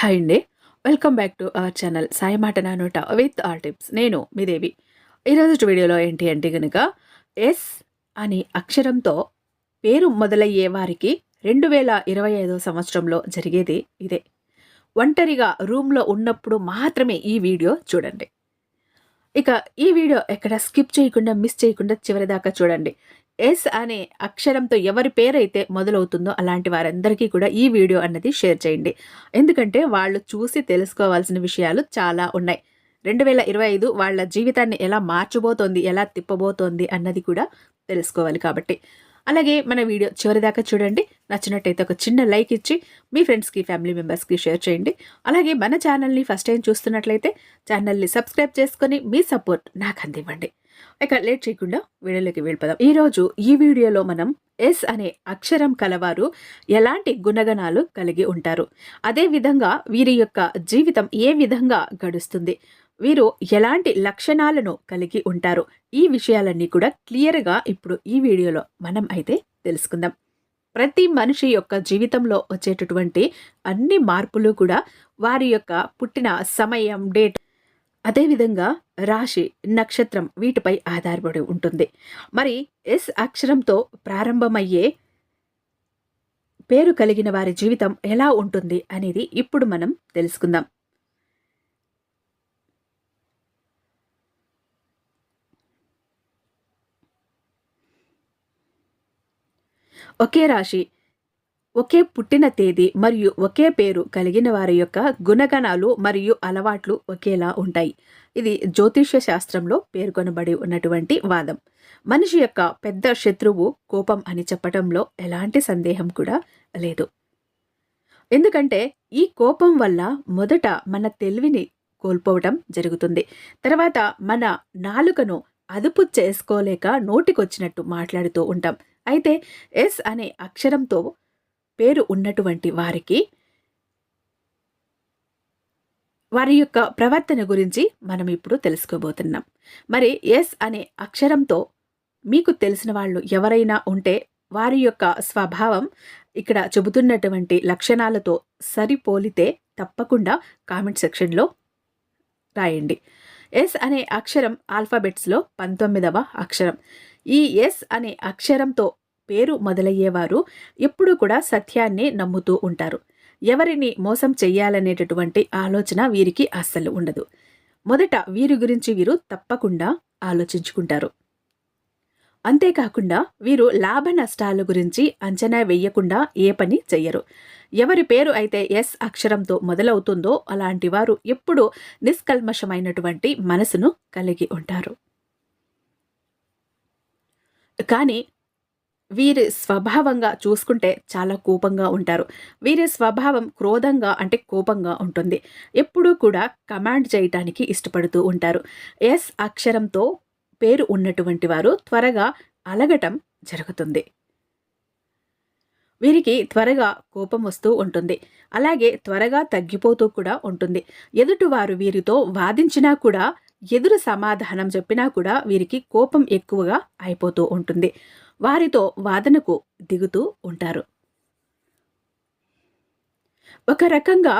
Hi అండి. Welcome back to our channel Sai మాట నానోట విత్ ఆర్ టిప్స్ నేను మీ దేవి. ఈరోజు వీడియోలో ఏంటి అంటే కనుక ఎస్ అని అక్షరంతో పేరు మొదలయ్యే వారికి రెండు వేల ఇరవై ఐదో సంవత్సరంలో జరిగేది ఇదే. ఒంటరిగా రూమ్లో ఉన్నప్పుడు మాత్రమే ఈ వీడియో చూడండి. ఇక ఈ వీడియో ఎక్కడ స్కిప్ చేయకుండా మిస్ చేయకుండా చివరి దాకా చూడండి. ఎస్ అనే అక్షరంతో ఎవరి పేరైతే మొదలవుతుందో అలాంటి వారందరికీ కూడా ఈ వీడియో అన్నది షేర్ చేయండి. ఎందుకంటే వాళ్ళు చూసి తెలుసుకోవాల్సిన విషయాలు చాలా ఉన్నాయి. రెండు వేల ఇరవై ఐదు వాళ్ళ జీవితాన్ని ఎలా మార్చబోతోంది ఎలా తిప్పబోతోంది అన్నది కూడా తెలుసుకోవాలి కాబట్టి. అలాగే మన వీడియో చివరిదాకా చూడండి. నచ్చినట్టయితే ఒక చిన్న లైక్ ఇచ్చి మీ ఫ్రెండ్స్కి ఫ్యామిలీ మెంబర్స్కి షేర్ చేయండి. అలాగే మన ఛానల్ని ఫస్ట్ టైం చూస్తున్నట్లయితే ఛానల్ని సబ్స్క్రైబ్ చేసుకొని మీ సపోర్ట్ నాకు అందివ్వండి. ఇక లేట్ చేయకుండా వీడియోలోకి వెళ్ళిపోదాం. ఈరోజు ఈ వీడియోలో మనం ఎస్ అనే అక్షరం కలవారు ఎలాంటి గుణగణాలు కలిగి ఉంటారు? అదే విధంగా వీరి యొక్క జీవితం ఏ విధంగా గడుస్తుంది? వీరు ఎలాంటి లక్షణాలను కలిగి ఉంటారు ఈ విషయాలన్నీ కూడా క్లియర్గా ఇప్పుడు ఈ వీడియోలో మనం అయితే తెలుసుకుందాం. ప్రతి మనిషి యొక్క జీవితంలో వచ్చేటటువంటి అన్ని మార్పులు కూడా వారి యొక్క పుట్టిన సమయం డేట్ అదేవిధంగా రాశి నక్షత్రం వీటిపై ఆధారపడి ఉంటుంది. మరి ఎస్ అక్షరంతో ప్రారంభమయ్యే పేరు కలిగిన వారి జీవితం ఎలా ఉంటుంది అనేది ఇప్పుడు మనం తెలుసుకుందాం. ఒకే రాశి ఒకే పుట్టిన తేదీ మరియు ఒకే పేరు కలిగిన వారి యొక్క గుణగణాలు మరియు అలవాట్లు ఒకేలా ఉంటాయి. ఇది జ్యోతిష్య శాస్త్రంలో పేర్కొనబడి ఉన్నటువంటి వాదం. మనిషి యొక్క పెద్ద శత్రువు కోపం అని చెప్పటంలో ఎలాంటి సందేహం కూడా లేదు. ఎందుకంటే ఈ కోపం వల్ల మొదట మన తెలివిని కోల్పోవటం జరుగుతుంది. తర్వాత మన నాలుకను అదుపు చేసుకోలేక నోటికొచ్చినట్టు మాట్లాడుతూ ఉంటాం. అయితే ఎస్ అనే అక్షరంతో పేరు ఉన్నటువంటి వారికి వారి యొక్క ప్రవర్తన గురించి మనం ఇప్పుడు తెలుసుకోబోతున్నాం. మరి ఎస్ అనే అక్షరంతో మీకు తెలిసిన వాళ్ళు ఎవరైనా ఉంటే వారి యొక్క స్వభావం ఇక్కడ చెబుతున్నటువంటి లక్షణాలతో సరిపోలితే తప్పకుండా కామెంట్ సెక్షన్లో రాయండి. ఎస్ అనే అక్షరం ఆల్ఫాబెట్స్లో పంతొమ్మిదవ అక్షరం. ఈ ఎస్ అనే అక్షరంతో పేరు మొదలయ్యేవారు ఎప్పుడూ కూడా సత్యాన్ని నమ్ముతూ ఉంటారు. ఎవరిని మోసం చెయ్యాలనేటటువంటి ఆలోచన వీరికి అస్సలు ఉండదు. మొదట వీరి గురించి వీరు తప్పకుండా ఆలోచించుకుంటారు. అంతేకాకుండా వీరు లాభ నష్టాల గురించి అంచనా వేయకుండా ఏ పని చెయ్యరు. ఎవరి పేరు అయితే ఎస్ అక్షరంతో మొదలవుతుందో అలాంటి వారు ఎప్పుడూ నిష్కల్మషమైనటువంటి మనసును కలిగి ఉంటారు. కానీ వీరి స్వభావంగా చూసుకుంటే చాలా కోపంగా ఉంటారు. వీరి స్వభావం క్రోధంగా అంటే కోపంగా ఉంటుంది. ఎప్పుడూ కూడా కమాండ్ చేయటానికి ఇష్టపడుతూ ఉంటారు. ఎస్ అక్షరంతో పేరు ఉన్నటువంటి వారు త్వరగా అలగటం జరుగుతుంది. వీరికి త్వరగా కోపం వస్తూ ఉంటుంది. అలాగే త్వరగా తగ్గిపోతూ కూడా ఉంటుంది. ఎదుటివారు వీరితో వాదించినా కూడా ఎదురు సమాధానం చెప్పినా కూడా వీరికి కోపం ఎక్కువగా అయిపోతూ ఉంటుంది. వారితో వాదనకు దిగుతూ ఉంటారు. ఒక రకంగా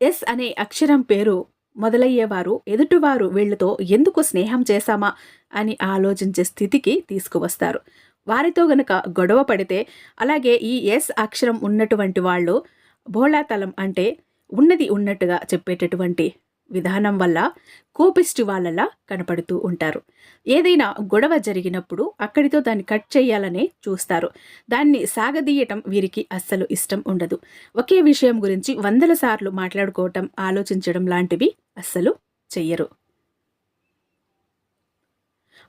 ఎస్ అనే అక్షరం పేరు మొదలయ్యేవారు ఎదుటివారు వీళ్ళతో ఎందుకు స్నేహం చేశామా అని ఆలోచించే స్థితికి తీసుకువస్తారు. వారితో గనక గొడవ పడితే అలాగే ఈ ఎస్ అక్షరం ఉన్నటువంటి వాళ్ళు బోళాతలం అంటే ఉన్నది ఉన్నట్టుగా చెప్పేటటువంటి విధానం వల్ల కోపిస్టు వాళ్ళలా కనపడుతూ ఉంటారు. ఏదైనా గొడవ జరిగినప్పుడు అక్కడితో దాన్ని కట్ చేయాలనే చూస్తారు. దాన్ని సాగదీయటం వీరికి అస్సలు ఇష్టం ఉండదు. ఒకే విషయం గురించి వందల సార్లు మాట్లాడుకోవటం ఆలోచించడం లాంటివి అస్సలు చెయ్యరు.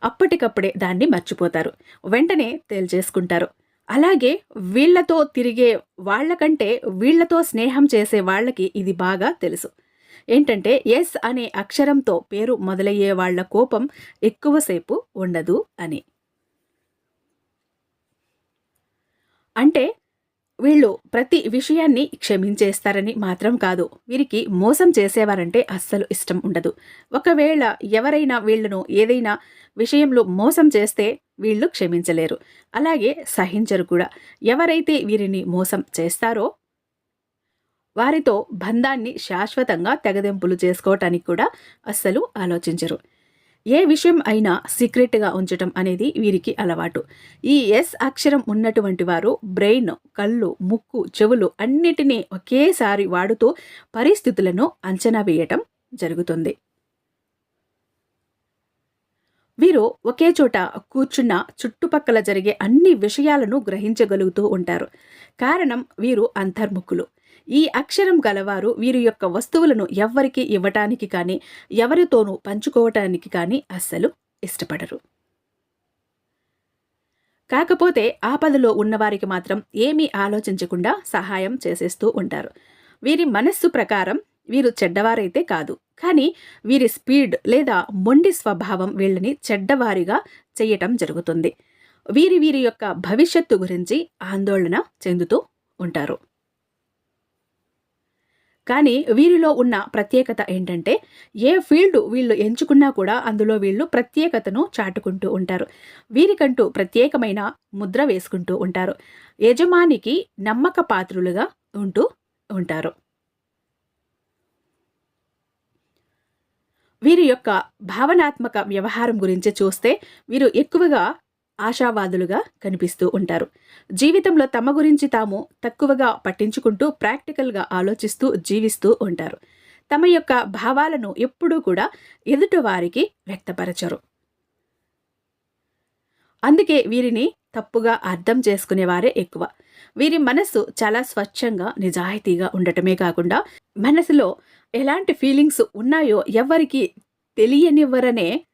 అప్పటికప్పుడే దాన్ని మర్చిపోతారు. వెంటనే తేల్చేసుకుంటారు. అలాగే వీళ్ళతో తిరిగే వాళ్ళకంటే వీళ్ళతో స్నేహం చేసే వాళ్ళకి ఇది బాగా తెలుసు. ఏంటంటే ఎస్ అనే అక్షరంతో పేరు మొదలయ్యే వాళ్ళ కోపం ఎక్కువసేపు ఉండదు అని. అంటే వీళ్ళు ప్రతి విషయాన్ని క్షమించేస్తారని మాత్రం కాదు. వీరికి మోసం చేసేవారంటే అస్సలు ఇష్టం ఉండదు. ఒకవేళ ఎవరైనా వీళ్ళను ఏదైనా విషయంలో మోసం చేస్తే వీళ్ళు క్షమించలేరు. అలాగే సహించరు కూడా. ఎవరైతే వీరిని మోసం చేస్తారో వారితో బంధాన్ని శాశ్వతంగా తెగదెంపులు చేసుకోవటానికి కూడా అస్సలు ఆలోచించరు. ఏ విషయం అయినా సీక్రెట్గా ఉంచటం అనేది వీరికి అలవాటు. ఈ ఎస్ అక్షరం ఉన్నటువంటి వారు బ్రెయిన్ కళ్ళు ముక్కు చెవులు అన్నిటినీ ఒకేసారి వాడుతూ పరిస్థితులను అంచనా వేయటం జరుగుతుంది. వీరు ఒకే చోట కూర్చున్న చుట్టుపక్కల జరిగే అన్ని విషయాలను గ్రహించగలుగుతూ ఉంటారు. కారణం వీరు అంతర్ముఖులు. ఈ అక్షరం గలవారు వీరి యొక్క వస్తువులను ఎవ్వరికి ఇవ్వటానికి కానీ ఎవరితోనూ పంచుకోవటానికి కానీ అస్సలు ఇష్టపడరు. కాకపోతే ఆపదలో ఉన్నవారికి మాత్రం ఏమీ ఆలోచించకుండా సహాయం చేసేస్తూ ఉంటారు. వీరి మనస్సు ప్రకారం వీరు చెడ్డవారైతే కాదు. కానీ వీరి స్పీడ్ లేదా మొండి స్వభావం వీళ్ళని చెడ్డవారిగా చేయటం జరుగుతుంది. వీరి వీరి యొక్క భవిష్యత్తు గురించి ఆందోళన చెందుతూ ఉంటారు. కానీ వీరిలో ఉన్న ప్రత్యేకత ఏంటంటే ఏ ఫీల్డ్ వీళ్ళు ఎంచుకున్నా కూడా అందులో వీళ్ళు ప్రత్యేకతను చాటుకుంటూ ఉంటారు. వీరికంటూ ప్రత్యేకమైన ముద్ర వేసుకుంటూ ఉంటారు. యజమానికి నమ్మక పాత్రులుగా ఉంటూ ఉంటారు. వీరి యొక్క భావనాత్మక వ్యవహారం గురించి చూస్తే వీరు ఎక్కువగా ఆశావాదులుగా కనిపిస్తూ ఉంటారు. జీవితంలో తమ గురించి తాము తక్కువగా పట్టించుకుంటూ ప్రాక్టికల్గా ఆలోచిస్తూ జీవిస్తూ ఉంటారు. తమ యొక్క భావాలను ఎప్పుడూ కూడా ఎదుటి వారికి వ్యక్తపరచరు. అందుకే వీరిని తప్పుగా అర్థం చేసుకునేవారే ఎక్కువ. వీరి మనస్సు చాలా స్వచ్ఛంగా నిజాయితీగా ఉండటమే కాకుండా మనసులో ఎలాంటి ఫీలింగ్స్ ఉన్నాయో ఎవరికి తెలియనివ్వరనే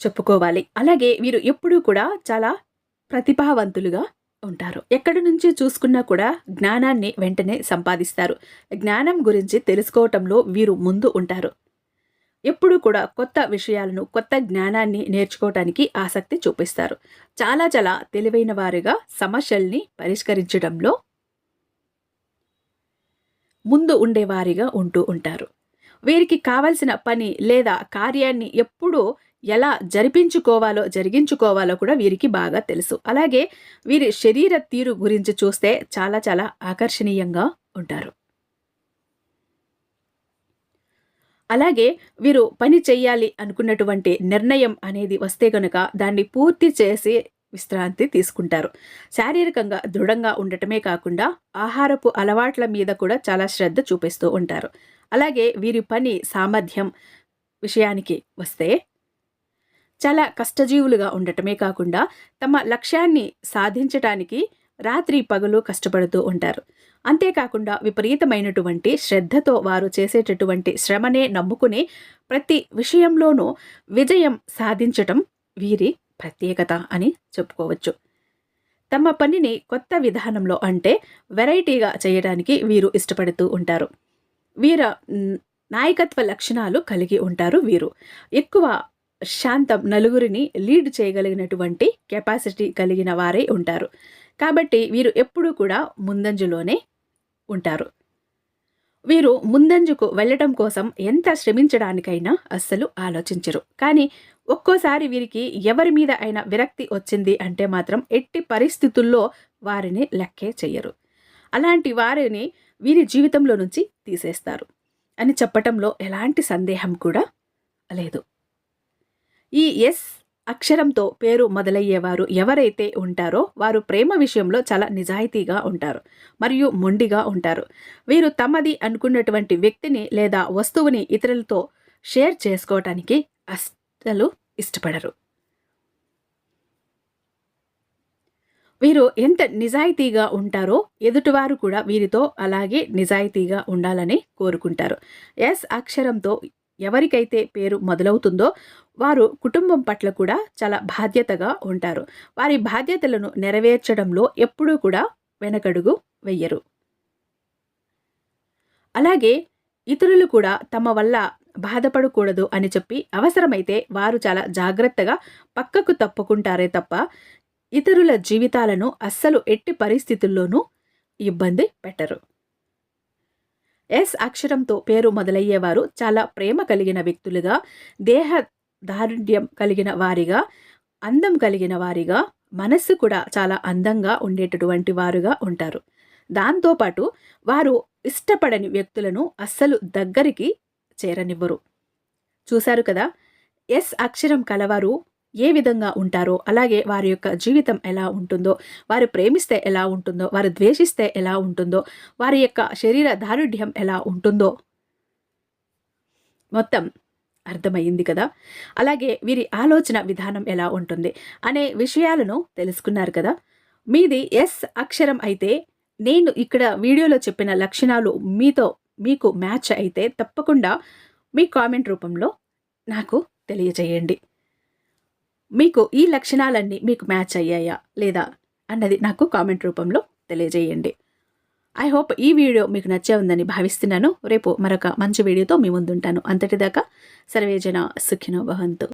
చెప్పుకోవాలి. అలాగే వీరు ఎప్పుడూ కూడా చాలా ప్రతిభావంతులుగా ఉంటారు. ఎక్కడి నుంచి చూసుకున్నా కూడా జ్ఞానాన్ని వెంటనే సంపాదిస్తారు. జ్ఞానం గురించి తెలుసుకోవటంలో వీరు ముందు ఉంటారు. ఎప్పుడూ కూడా కొత్త విషయాలను కొత్త జ్ఞానాన్ని నేర్చుకోవటానికి ఆసక్తి చూపిస్తారు. చాలా చాలా తెలివైన వారిగా సమస్యల్ని పరిష్కరించడంలో ముందు ఉండేవారిగా ఉంటూ ఉంటారు. వీరికి కావలసిన పని లేదా కార్యాన్ని ఎప్పుడూ ఎలా జరిపించుకోవాలో జరిగించుకోవాలో కూడా వీరికి బాగా తెలుసు. అలాగే వీరి శరీర తీరు గురించి చూస్తే చాలా చాలా ఆకర్షణీయంగా ఉంటారు. అలాగే వీరు పని చేయాలి అనుకున్నటువంటి నిర్ణయం అనేది వస్తే గనుక దాన్ని పూర్తి చేసి విశ్రాంతి తీసుకుంటారు. శారీరకంగా దృఢంగా ఉండటమే కాకుండా ఆహారపు అలవాట్ల మీద కూడా చాలా శ్రద్ధ చూపిస్తూ ఉంటారు. అలాగే వీరి పని సామర్థ్యం విషయానికి వస్తే చాలా కష్టజీవులుగా ఉండటమే కాకుండా తమ లక్ష్యాన్ని సాధించటానికి రాత్రి పగలు కష్టపడుతూ ఉంటారు. అంతేకాకుండా విపరీతమైనటువంటి శ్రద్ధతో వారు చేసేటటువంటి శ్రమనే నమ్ముకుని ప్రతి విషయంలోనూ విజయం సాధించటం వీరి ప్రత్యేకత అని చెప్పుకోవచ్చు. తమ పనిని కొత్త విధానంలో అంటే వెరైటీగా చేయడానికి వీరు ఇష్టపడుతూ ఉంటారు. వీర నాయకత్వ లక్షణాలు కలిగి ఉంటారు వీరు. ఎక్కువ శాంతం నలుగురిని లీడ్ చేయగలిగినటువంటి కెపాసిటీ కలిగిన వారే ఉంటారు. కాబట్టి వీరు ఎప్పుడూ కూడా ముందంజలోనే ఉంటారు. వీరు ముందంజకు వెళ్ళటం కోసం ఎంత శ్రమించడానికైనా అస్సలు ఆలోచించరు. కానీ ఒక్కోసారి వీరికి ఎవరి మీద అయినా విరక్తి వచ్చింది అంటే మాత్రం ఎట్టి పరిస్థితుల్లో వారిని లెక్కే చెయ్యరు. అలాంటి వారిని వీరి జీవితంలో నుంచి తీసేస్తారు. అని చెప్పటంలో ఎలాంటి సందేహం కూడా లేదు. ఈ ఎస్ అక్షరంతో పేరు మొదలయ్యేవారు ఎవరైతే ఉంటారో వారు ప్రేమ విషయంలో చాలా నిజాయితీగా ఉంటారు మరియు మొండిగా ఉంటారు. వీరు తమది అనుకున్నటువంటి వ్యక్తిని లేదా వస్తువుని ఇతరులతో షేర్ చేసుకోవటానికి అస్సలు ఇష్టపడరు. వీరు ఎంత నిజాయితీగా ఉంటారో ఎదుటివారు కూడా వీరితో అలాగే నిజాయితీగా ఉండాలని కోరుకుంటారు. ఎస్ అక్షరంతో ఎవరికైతే పేరు మొదలవుతుందో వారు కుటుంబం పట్ల కూడా చాలా బాధ్యతగా ఉంటారు. వారి బాధ్యతలను నెరవేర్చడంలో ఎప్పుడూ కూడా వెనకడుగు వెయ్యరు అలాగే ఇతరులు కూడా తమ వల్ల బాధపడకూడదు అని చెప్పి అవసరమైతే వారు చాలా జాగ్రత్తగా పక్కకు తప్పుకుంటారే తప్ప ఇతరుల జీవితాలను అస్సలు ఎట్టి పరిస్థితుల్లోనూ ఇబ్బంది పెట్టరు. ఎస్ అక్షరంతో పేరు మొదలయ్యేవారు చాలా ప్రేమ కలిగిన వ్యక్తులుగా దేహ దారుఢ్యం కలిగిన వారిగా అందం కలిగిన వారిగా మనస్సు కూడా చాలా అందంగా ఉండేటటువంటి వారుగా ఉంటారు. దాంతోపాటు వారు ఇష్టపడని వ్యక్తులను అస్సలు దగ్గరికి చేరనివ్వరు. చూశారు కదా? ఎస్ అక్షరం కలవారు ఏ విధంగా ఉంటారో అలాగే వారి యొక్క జీవితం ఎలా ఉంటుందో వారు ప్రేమిస్తే ఎలా ఉంటుందో వారు ద్వేషిస్తే ఎలా ఉంటుందో వారి యొక్క శరీర దారుఢ్యం ఎలా ఉంటుందో మొత్తం అర్థమయ్యింది కదా? అలాగే వీరి ఆలోచన విధానం ఎలా ఉంటుంది అనే విషయాలను తెలుసుకున్నారు కదా? మీది ఎస్ అక్షరం అయితే నేను ఇక్కడ వీడియోలో చెప్పిన లక్షణాలు మీతో మీకు మ్యాచ్ అయితే తప్పకుండా మీ కామెంట్ రూపంలో నాకు తెలియజేయండి. మీకు ఈ లక్షణాలన్నీ మీకు మ్యాచ్ అయ్యాయా లేదా అన్నది నాకు కామెంట్ రూపంలో తెలియజేయండి. ఐ హోప్ ఈ వీడియో మీకు నచ్చే ఉందని భావిస్తున్నాను. రేపు మరొక మంచి వీడియోతో మీ ముందుంటాను. అంతటిదాకా సర్వేజన సుఖినో భవంతు.